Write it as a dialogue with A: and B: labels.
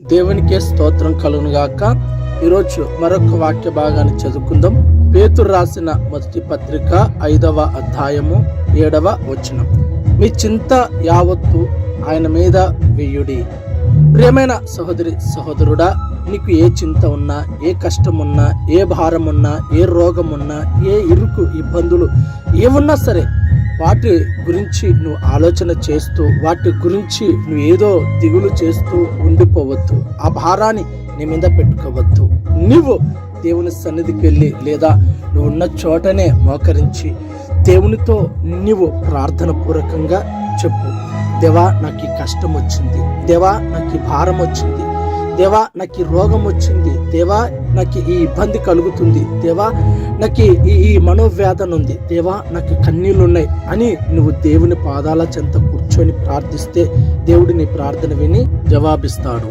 A: దేవునికే స్తోత్రం కలుగునుగాక. ఈరోజు మరొక వాక్య భాగాన్ని చదువుకుందాం. పేతురు రాసిన మొదటి పత్రిక ఐదవ అధ్యాయము ఏడవ వచనం. మీ చింత యావత్తు ఆయన మీద వెయ్యుడి ప్రియమైన సహోదరి సహోదరుడా నీకు ఏ చింత ఉన్నా ఏ కష్టం ఉన్నా ఏ భారం ఉన్నా ఏ రోగం ఉన్నా ఏ ఇరుకు ఇబ్బందులు ఏమున్నా సరే వాటి గురించి నువ్వు ఆలోచన చేస్తూ వాటి గురించి నువ్వు ఏదో దిగులు చేస్తూ ఉండిపోవద్దు. ఆ భారాన్ని నీ మీద పెట్టుకోవద్దు. నువ్వు దేవుని సన్నిధికి వెళ్ళి లేదా నువ్వు ఉన్న చోటనే మోకరించి దేవునితో నీవు ప్రార్థన పూర్వకంగా చెప్పు. దేవా నాకు ఈ కష్టం వచ్చింది. దేవా నాకు ఈ భారం వచ్చింది. దేవా నాకు ఈ రోగం వచ్చింది. దేవా నాకు ఈ ఇబ్బంది కలుగుతుంది. దేవా నాకు ఈ ఈ మనోవేదన ఉంది. దేవా నాకు కన్నీళ్ళు ఉన్నాయి అని నువ్వు దేవుని పాదాల చెంత కూర్చొని ప్రార్థిస్తే దేవుడు నీ ప్రార్థన విని జవాబిస్తాడు.